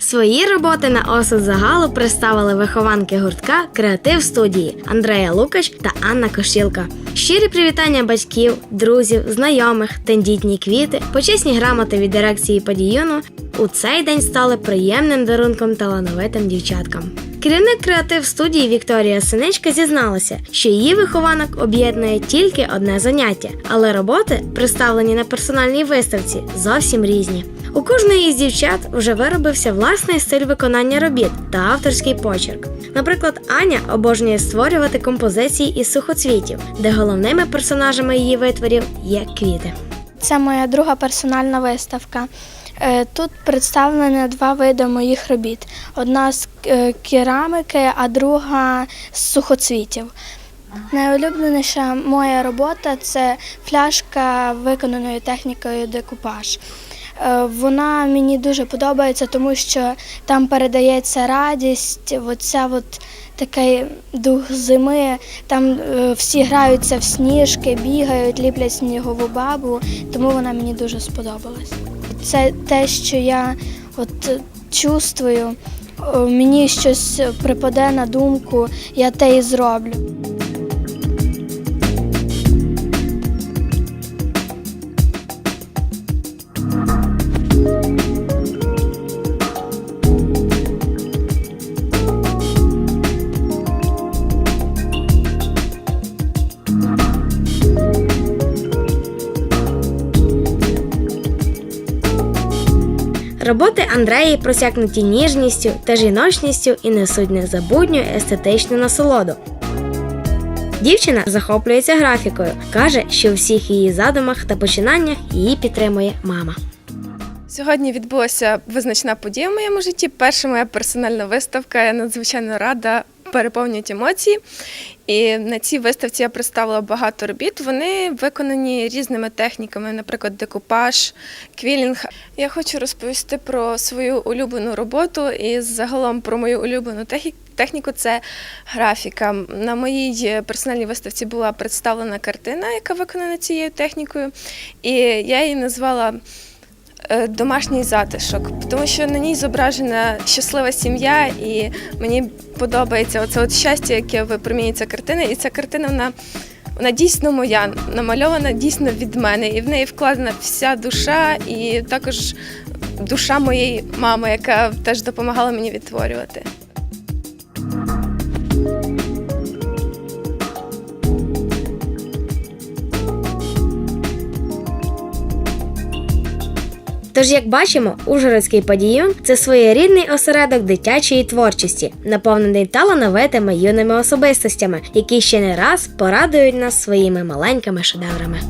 Свої роботи на осуд загалу представили вихованки гуртка Креатив студії Андрея Лукач та Анна Кошілка. Щирі привітання батьків, друзів, знайомих, тендітні квіти, почесні грамоти від дирекції подіюну у цей день стали приємним дарунком талановитим дівчаткам. Керівник креатив студії Вікторія Синичка зізналася, що її вихованок об'єднує тільки одне заняття, але роботи, представлені на персональній виставці, зовсім різні. У кожної із дівчат вже виробився власний стиль виконання робіт та авторський почерк. Наприклад, Аня обожнює створювати композиції із сухоцвітів, де головними персонажами її витворів є квіти. Це моя друга персональна виставка. Е, Тут представлені два види моїх робіт: одна з е, кераміки, а друга з сухоцвітів. Найулюбленіша моя робота це фляжка виконаною технікою декупаж. Е, Вона мені дуже подобається, тому що там передається радість, оця от такий дух зими. Там всі граються в сніжки, бігають, ліплять снігову бабу, тому вона мені дуже сподобалась. Це те, що я от чувствую, мені щось припаде на думку, я те і зроблю. Роботи Андреї просякнуті ніжністю та жіночністю і несуть незабутню естетичну насолоду. Дівчина захоплюється графікою, каже, що у всіх її задумах та починаннях її підтримує мама. Сьогодні відбулася визначна подія в моєму житті. Перша моя персональна виставка. Я надзвичайно рада, переповнюють емоції. І на цій виставці я представила багато робіт. Вони виконані різними техніками, наприклад, декупаж, квілінг. Я хочу розповісти про свою улюблену роботу і загалом про мою улюблену техніку це графіка. На моїй персональній виставці була представлена картина, яка виконана цією технікою, і я її назвала домашній затишок, тому що на ній зображена щаслива сім'я, і мені подобається оце от щастя, яке випромінює ця картина. І ця картина вона, вона дійсно моя, намальована дійсно від мене, і в неї вкладена вся душа, і також душа моєї мами, яка теж допомагала мені відтворювати. Тож, як бачимо, Ужгородський падійон це своєрідний осередок дитячої творчості, наповнений талановитими юними особистостями, які ще не раз порадують нас своїми маленькими шедеврами.